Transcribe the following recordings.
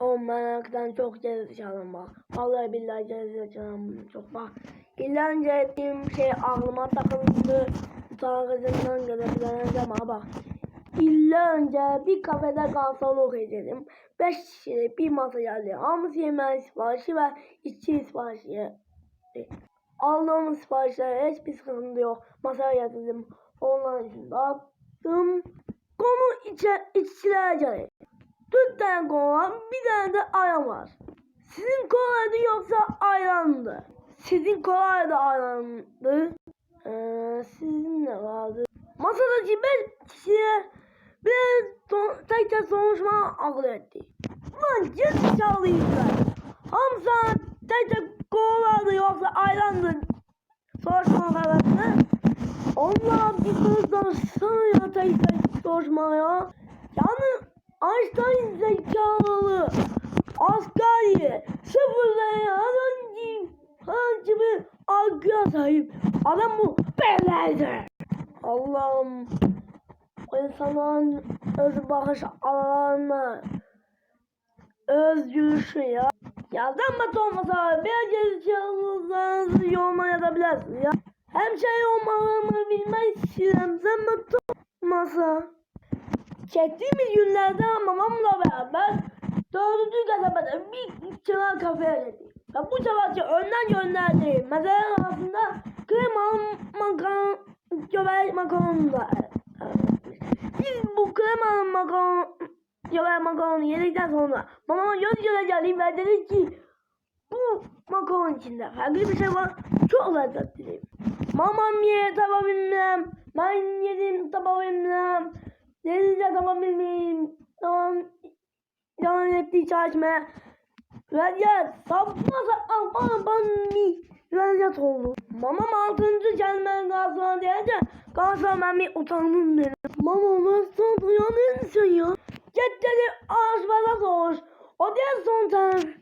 Oğlum ben çok cez çalarım bak. Vallahi billahi cez çalarım çok bak. İllanca ettiğim şey aklıma takıldı. Sana kızımdan görebileceğim ama bak. Yıllarca bir kafede garsonu okuyacağım. Beş kişilik bir masa geldi. Almış yemeğin siparişi ve içki siparişi. Aldığım siparişlere hiçbir sıkıntı yok. Masaya yatırdım. Onların için dağıttım. Konu içe, içkilere geldi. 4 tane kola var. Bir tane de ayran var. Sizin kolaydı yoksa ayrandı. Sizin kolaydı ayrandı. Ee, sizin ne vardı? Masadaki 5 kişiye ben son, tek tek konuşma akıl etti. Lan git çalıydılar. Hamza tek tek kolaydı yoksa ayrandı. Soruşma kararını. Onlar bir kızdan sanıyor tek tek soruşmaya. Yalnız Einstein zekalı askeri sıfırlayan hangi hangi bir algıya sahip adam bu belirdi. Allah'ım o insanların öz bakış alanına öz yürüyüşü ya. Ya zahmet olmasa bir gerizekalılarınızı yoruma yazabilirsiniz ya. Hem şey olmalarını bilmek istedim zahmet olmasa. Çektiğimiz günlerde babamla beraber dördüncü kasabada bir çınar kafeye gittik. Ve bu seferki önden gönderdiğim meseleler arasında kremalı makaron, göbek makaronu Biz bu kremalı makaron, göbek makaronu yedikten sonra babama göz göze geldim ve dedi ki bu makaron içinde farklı bir şey var. Çok lezzetli. Mamam ye tabi bilmem. Ben yedim tabi bilmem. Denizde tamam bilmeyeyim. Tamam. Yalan etti çarşme. Radyat. Sapma sapma bana bana mi. Radyat oldu. Mamam altıncı gelmen garsona deyince garson ben bir utandım dedim. Mama nasıl uyanıyorsun ya? Git dedi aşmaza sor. O diye son tarif.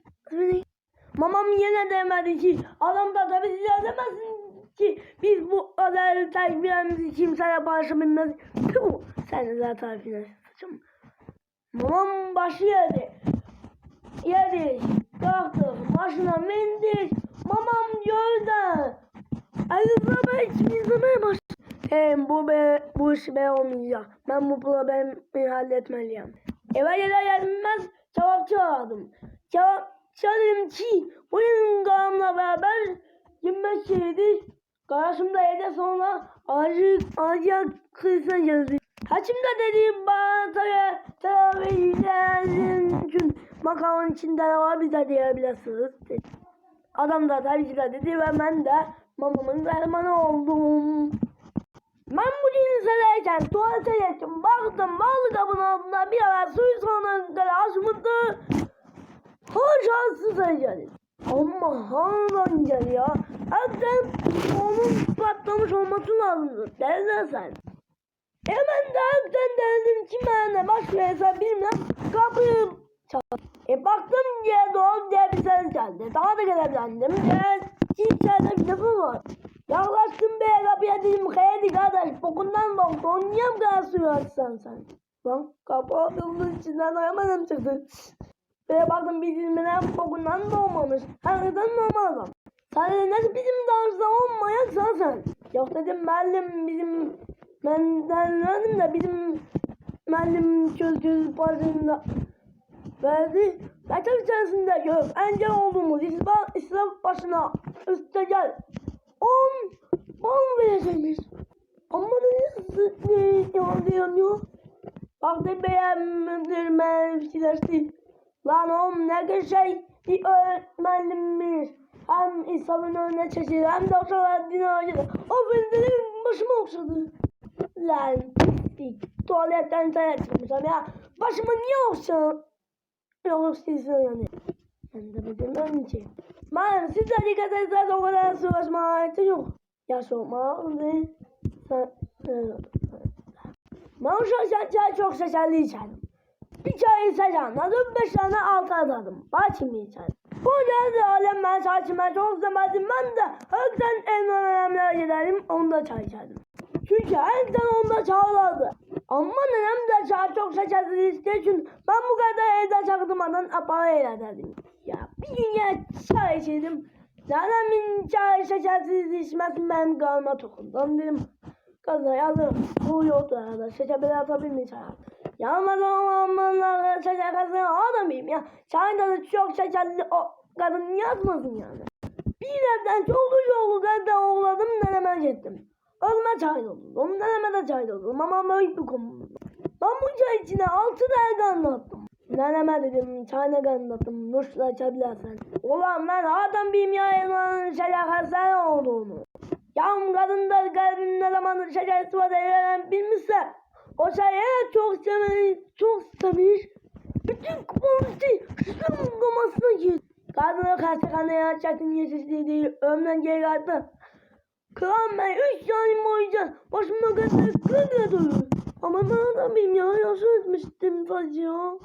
Mamam yine demedi ki adam da tabii size demezsin ki biz bu özel tekbirimizi kimseye paylaşabilmez. Tüh sen de zaten tarifine saçım. Mamam başı yedi. Yedi. Kalktı. Başına mindi. Mamam gördü. Elizabeth izlemeye başladı. Hem bu be, bu iş be olmayacak. Ben bu problemi halletmeliyim. Eve gelir gelmez cevapçı aradım. Cevap Çalım ki oyun gamla beraber 25 şeydi. Karşımda yedi sonra acı acı kıysa yazdı. Haçım da dedi bana tabi televizyon için makaron içinde ne var bize diyebilirsiniz. Adam da tabii ki de dedi ve ben de mamamın dermanı oldum. Ben bu lisedeyken tuvalete geçtim. Baktım balı kabın altında bir ara suyu sonra kadar açmıştı. Hoşansız geldi. Ama hangi ya? Hatta onun patlamış olması lazımdı. Derler sen. Hemen de hakikaten derdim ki ben de başka hesap bilmem kapıyı çaldı. E baktım diye doğum diye bir ses geldi. Daha da gelebilendim. Diye içeride bir lafı var. Yaklaştım be kapıya dedim haydi kardeş bokundan bak. Onu niye bu kadar suyu açsan sen? Lan kapı atıldı içinden ayamadım çıktı. Ve baktım bizimle bokundan doğmamış. Harbiden normal adam. Sen nasıl bizim danışta olmayacaksan sen. Yok dedim müellim bizim benden verdim de bizim müellim çöz çöz parçasında verdi. Kaçak içerisinde gör. Engel olduğumuz İslam, İslam başına üstte gel. On, on vereceğimiz. Ama ne yalan diyemiyor. Baktım beğenmedirme silersin. Lan oğlum ne güzel şey bir öğretmenimiz. Hem İslam'ın önüne çeşidi hem de okşalar dini öğretti. O benim başıma okşadı. Lan bir tuvaletten çaya çıkmışım ya. Başıma niye okşadı? Yok siz yani. Ben de dedim önce. Ben size dikkat etseniz o kadar savaşma yok. Yaş olma. Sen, ben şaşan çay çok şekerli içerim. Bir çay içeceğim. Anladım. Beş tane altı atadım. Başımı içerim. Bu geldi alem ben saçıma çok sevmedim. Ben de hakikaten en önemli giderim. Onda çay içerdim. Çünkü hakikaten onda çağlardı. Ama nenem de çay çok şekersiz istediği için ben bu kadar evde çakılmadan apara eyledim. Ya bir gün ya çay içelim. Nenemin çay şekersiz içmesin benim kalma tokundan dedim. Kızla yazı bu yoktu arada. Şeker bile atabilir mi çaya? Yalnız o zamanlar şeker kazını alamayayım ya. Çayın tadı çok şekerli o kadın yazmasın yani. Bir evden çoluk çoluk evde oğladım neneme gittim. Özüme çay doldurdum. Neneme de çay doldurdum ama büyük bir konu. Ben bu çay içine altı tane anlattım. Neneme dedim çayına anlattım. Nuşla içebilirsen. Ulan ben adam bilmeyen sen olduğunu. Yağım kadında kalbim ne zaman şeker sıvada yer bilmişse o şeye çok sevmiş, çok sevmiş. Bütün kuponisi şunun komasına gir. Kadına karşı kanaya çetin yetiştirdiği ömrden geri attı. Kıran ben üç saniye boyunca başımda kadar kırdı durur. Ama ben adam bilmiyorum, yaşlı etmiştim fazla.